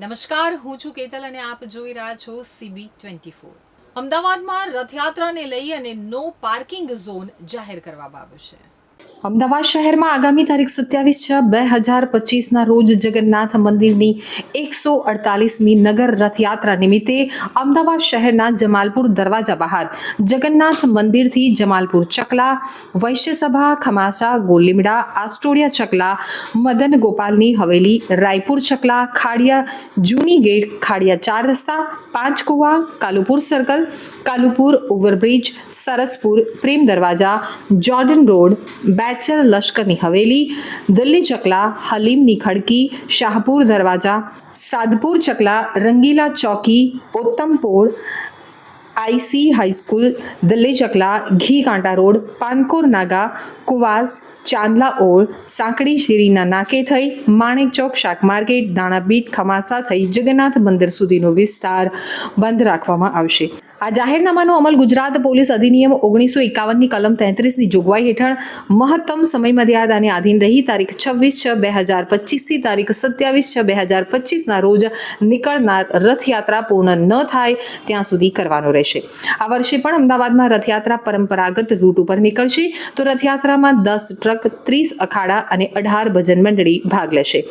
નમસ્કાર, હું છું કેતલ અને આપ જોઈ રહ્યા છો સીબી ટ્વેન્ટી ફોર અમદાવાદમાં રથયાત્રાને લઈ અને નો પાર્કિંગ ઝોન જાહેર કરવામાં આવ્યો છે. અમદાવાદ શહેરમાં આગામી તારીખ સત્યાવીસ છ બે હજાર પચીસના રોજ જગન્નાથ મંદિરની એકસો અડતાલીસમી નગર રથયાત્રા નિમિત્તે અમદાવાદ શહેરના જમાલપુર દરવાજા બહાર જગન્નાથ મંદિરથી જમાલપુર ચકલા વૈશ્યસભા ખમાસા ગોલીમડા આસ્ટોડિયા ચકલા મદન ગોપાલની હવેલી રાયપુર ચકલા ખાડિયા જૂની ગેટ ખાડિયા ચાર રસ્તા Panchkuva Kalupur circle Kalupur overbridge Saraspur Prem Darwaja Jordan road Bechar લશ્કરની હવેલી, દિલ્હી ચકલા, હલીમની ખડકી, શાહપુર દરવાજા, સાદપુર ચકલા, રંગીલા ચોકી પોત્તમપોળ આઈસી હાઈસ્કૂલ, દિલ્હી ચકલા, ઘી કાંટા રોડ, પાનકોર નાગા, કુવાસ, ચાંદલા ઓળ, સાંકડી શેરીના નાકે થઈ માણેક ચોક, શાક માર્કેટ દાણાબીટ ખમાસા થઈ જગન્નાથ મંદિર સુધીનો વિસ્તાર બંધ રાખવામાં આવશે. આ જાહેરનામાનો અમલ ગુજરાત પોલીસ અધિનિયમ ઓગણીસો એકાવનની કલમ તેત્રીસની જોગવાઈ હેઠળ મહત્તમ સમય મર્યાદાને આધીન રહી તારીખ છવ્વીસ છ બે હજાર પચીસથી તારીખ સત્યાવીસ છ બે હજાર પચીસના રોજ નીકળનાર રથયાત્રા પૂર્ણ ન થાય ત્યાં સુધી કરવાનો રહેશે. આ વર્ષે પણ અમદાવાદમાં રથયાત્રા પરંપરાગત રૂટ ઉપર નીકળશે. તો રથયાત્રામાં દસ ટ્રક, ત્રીસ અખાડા અને અઢાર ભજન મંડળી ભાગ લેશે.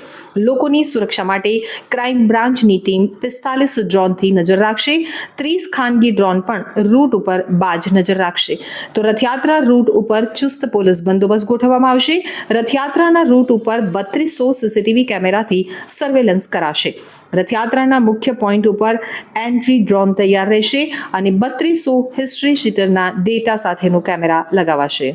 લોકોની સુરક્ષા માટે ક્રાઇમ બ્રાન્ચની ટીમ પિસ્તાલીસ ડ્રોનથી નજર રાખશે. ત્રીસ ખાનગી ડ્રોન પણ રૂટ ઉપર બાજ નજર રાખશે. તો રથયાત્રા રૂટ ઉપર ચુસ્ત પોલીસ બંદોબસ્ત ગોઠવવામાં આવશે. રથયાત્રાના રૂટ ઉપર બત્રીસો સીસીટીવી કેમેરાથી સર્વેલન્સ કરાશે. રથયાત્રાના મુખ્ય પોઈન્ટ ઉપર એન્ટ્રી ડ્રોન તૈયાર રહેશે અને બત્રીસો હિસ્ટ્રી શીટરના ડેટા સાથેનો કેમેરા લગાવાશે.